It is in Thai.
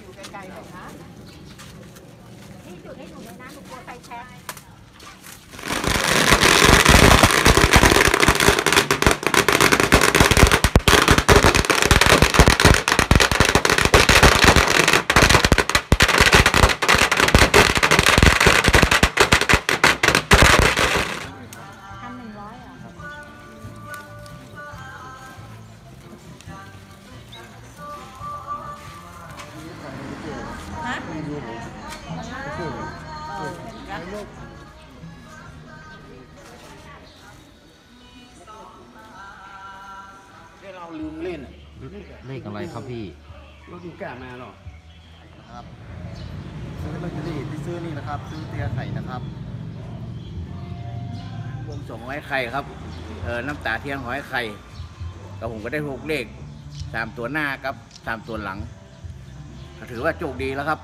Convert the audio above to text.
อยู่ไกลๆหนยนะ นี่จุดให้หนูเลยนะ หนูกลัวไฟแช็ก ฮะที่เราลืมเล่นอะเลขอะไรครับพี่รถดูกล้ามาหรอกนะครับซื้อลอตเตอรี่ที่ซื้อนี่นะครับ ซื้อเตียไข่นะครับวงสองหอยไข่ครับเออน้ำตาเทียนหอยไข่ก็ผมก็ได้หกเลขสามตัวหน้าครับสามตัวหลัง ถือว่าโชคดีแล้วครับ